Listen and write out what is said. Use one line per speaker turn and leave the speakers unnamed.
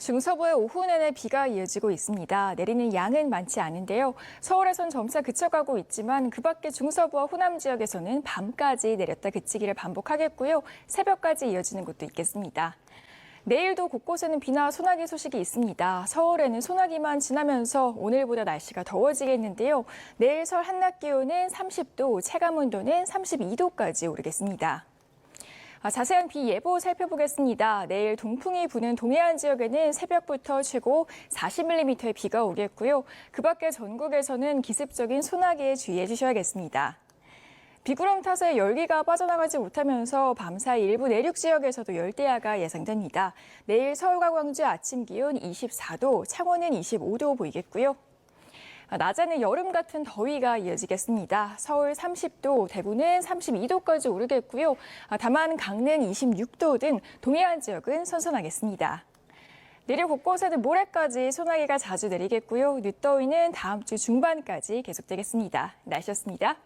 중서부의 오후 내내 비가 이어지고 있습니다. 내리는 양은 많지 않은데요. 서울에선 점차 그쳐가고 있지만 그 밖에 중서부와 호남 지역에서는 밤까지 내렸다 그치기를 반복하겠고요. 새벽까지 이어지는 곳도 있겠습니다. 내일도 곳곳에는 비나 소나기 소식이 있습니다. 서울에는 소나기만 지나면서 오늘보다 날씨가 더워지겠는데요. 내일 설 한낮 기온은 30도, 체감 온도는 32도까지 오르겠습니다. 아, 자세한 비 예보 살펴보겠습니다. 내일 동풍이 부는 동해안 지역에는 새벽부터 최고 40mm의 비가 오겠고요. 그 밖에 전국에서는 기습적인 소나기에 주의해 주셔야겠습니다. 비구름 탓에 열기가 빠져나가지 못하면서 밤사이 일부 내륙 지역에서도 열대야가 예상됩니다. 내일 서울과 광주 아침 기온 24도, 창원은 25도 보이겠고요. 아, 낮에는 여름 같은 더위가 이어지겠습니다. 서울 30도, 대구는 32도까지 오르겠고요. 아, 다만 강릉 26도 등 동해안 지역은 선선하겠습니다. 내일 곳곳에는 모레까지 소나기가 자주 내리겠고요. 늦더위는 다음 주 중반까지 계속되겠습니다. 날씨였습니다.